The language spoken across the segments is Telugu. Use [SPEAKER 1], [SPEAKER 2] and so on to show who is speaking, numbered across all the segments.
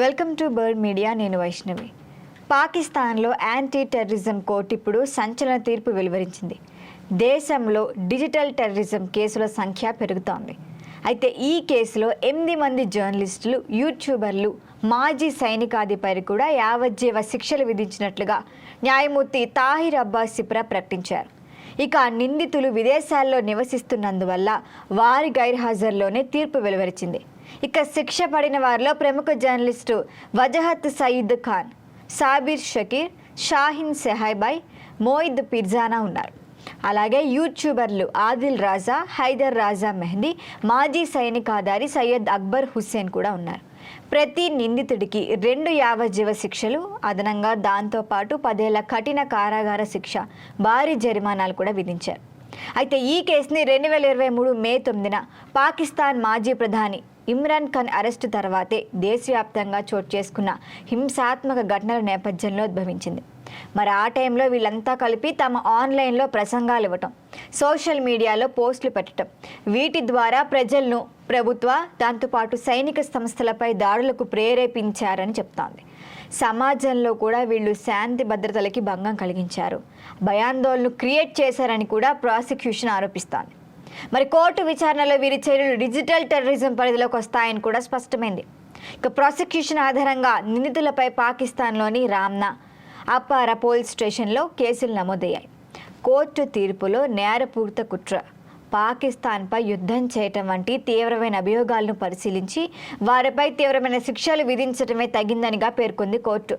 [SPEAKER 1] వెల్కమ్ టు బర్డ్ మీడియా నేను వైష్ణవి. పాకిస్తాన్లో యాంటీ టెర్రరిజం కోర్టు ఇప్పుడు సంచలన తీర్పు వెలువరించింది. దేశంలో డిజిటల్ టెర్రరిజం కేసుల సంఖ్య పెరుగుతోంది. అయితే ఈ కేసులో ఎనిమిది మంది జర్నలిస్టులు యూట్యూబర్లు మాజీ సైనికాధిపతి కూడా యావజ్జీవ శిక్షలు విధించినట్లుగా న్యాయమూర్తి తాహిర్ అబ్బాస్ సిప్రా ప్రకటించారు. ఇక నిందితులు విదేశాల్లో నివసిస్తున్నందువల్ల వారి గైర్హాజరులోనే తీర్పు వెలువరించింది. ఇక శిక్ష పడిన వారిలో ప్రముఖ జర్నలిస్టు వజహత్ సయీద్ ఖాన్ సాబిర్ షకీర్ షాహిన్ సెహైబాయ్ మోయిద్ పిర్జానా ఉన్నారు. అలాగే యూట్యూబర్లు ఆదిల్ రాజా హైదర్ రాజా మెహందీ మాజీ సైనికాధారి సయ్యద్ అక్బర్ హుస్సేన్ కూడా ఉన్నారు. ప్రతి నిందితుడికి రెండు యావజ్జీవ శిక్షలు అదనంగా దాంతోపాటు పదేళ్ళ కఠిన కారాగార శిక్ష భారీ జరిమానాలు కూడా విధించారు. అయితే ఈ కేసుని రెండు వేల ఇరవై మూడు మే తొమ్మిదిన పాకిస్తాన్ మాజీ ప్రధాని ఇమ్రాన్ ఖాన్ అరెస్టు తర్వాతే దేశవ్యాప్తంగా చోటు చేసుకున్న హింసాత్మక ఘటనల నేపథ్యంలో ఉద్భవించింది. మరి ఆ టైంలో వీళ్ళంతా కలిపి తమ ఆన్లైన్లో ప్రసంగాలు ఇవ్వటం సోషల్ మీడియాలో పోస్టులు పెట్టడం వీటి ద్వారా ప్రజలను ప్రభుత్వ దాంతోపాటు సైనిక సంస్థలపై దాడులకు ప్రేరేపించారని చెప్తోంది. సమాజంలో కూడా వీళ్ళు శాంతి భద్రతలకి భంగం కలిగించారు. భయాందోళనలు క్రియేట్ చేశారని కూడా ప్రాసిక్యూషన్ ఆరోపిస్తోంది. మరి కోర్టు విచారణలో వీరి చర్యలు డిజిటల్ టెర్రరిజం పరిధిలోకి వస్తాయని కూడా స్పష్టమైంది. ఇక ప్రాసిక్యూషన్ ఆధారంగా నిందితులపై పాకిస్తాన్లోని రామ్నా అప్పార పోలీస్ స్టేషన్లో కేసులు నమోదయ్యాయి. కోర్టు తీర్పులో నేరపూరిత కుట్ర పాకిస్తాన్పై యుద్ధం చేయటం వంటి తీవ్రమైన అభియోగాలను పరిశీలించి వారిపై తీవ్రమైన శిక్షలు విధించడమే తగిందనిగా పేర్కొంది కోర్టు.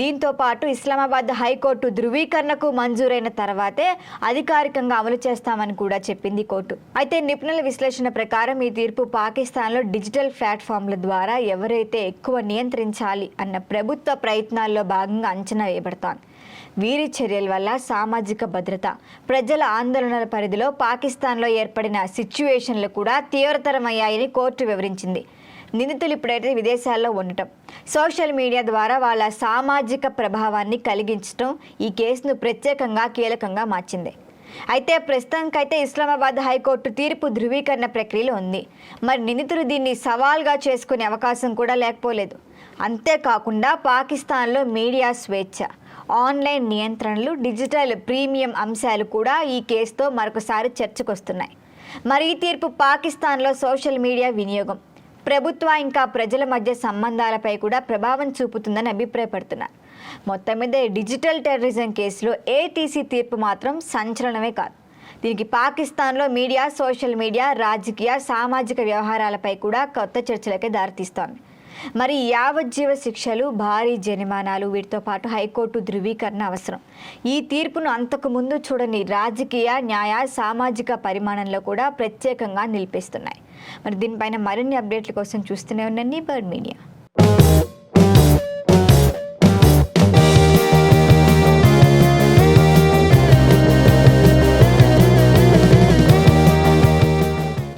[SPEAKER 1] దీంతో పాటు ఇస్లామాబాద్ హైకోర్టు ధృవీకరణకు మంజూరైన తర్వాతే అధికారికంగా అమలు చేస్తామని కూడా చెప్పింది కోర్టు. అయితే నిపుణుల విశ్లేషణ ప్రకారం ఈ తీర్పు పాకిస్తాన్లో డిజిటల్ ప్లాట్ఫామ్ల ద్వారా ఎవరైతే ఎక్కువ నియంత్రించాలి అన్న ప్రభుత్వ ప్రయత్నాల్లో భాగంగా అంచనా వేయబడతాను వీరి చర్యల వల్ల సామాజిక భద్రత ప్రజల ఆందోళనల పరిధిలో పాకిస్తాన్లో ఏర్పడిన సిచ్యువేషన్లు కూడా తీవ్రతరమయ్యాయని కోర్టు వివరించింది. నిందితులు ఇప్పుడైతే విదేశాల్లో ఉండటం. సోషల్ మీడియా ద్వారా వాళ్ళ సామాజిక ప్రభావాన్ని కలిగించడం ఈ కేసును ప్రత్యేకంగా కీలకంగా మార్చింది. అయితే ప్రస్తుతానికైతే ఇస్లామాబాద్ హైకోర్టు తీర్పు ధృవీకరణ ప్రక్రియలో ఉంది. మరి నిందితులు దీన్ని సవాల్గా చేసుకునే అవకాశం కూడా లేకపోలేదు. అంతేకాకుండా పాకిస్తాన్లో మీడియా స్వేచ్ఛ ఆన్లైన్ నియంత్రణలు డిజిటల్ ప్రీమియం అంశాలు కూడా ఈ కేసుతో మరొకసారి చర్చకొస్తున్నాయి. మరి ఈ తీర్పు పాకిస్తాన్లో సోషల్ మీడియా వినియోగం. ప్రభుత్వ ఇంకా ప్రజల మధ్య సంబంధాలపై కూడా ప్రభావం చూపుతుందని అభిప్రాయపడుతున్నారు. మొత్తం మీద డిజిటల్ టెర్రరిజం కేసులో ఏటీసీ తీర్పు మాత్రం సంచలనమే కాదు. దీనికి పాకిస్తాన్లో మీడియా సోషల్ మీడియా రాజకీయ సామాజిక వ్యవహారాలపై కూడా కొత్త చర్చలకే దారితీస్తోంది. మరి యావజ్జీవ శిక్షలు భారీ జరిమానాలు వీటితో పాటు హైకోర్టు ధృవీకరణ అవసరం. ఈ తీర్పును అంతకు ముందు చూడని రాజకీయ న్యాయ సామాజిక పరిమాణంలో కూడా ప్రత్యేకంగా నిలిపిస్తున్నాయి. మరి దీనిపైన మరిన్ని అప్డేట్ల కోసం చూస్తూనే ఉండండి బర్డ్ మీడియా.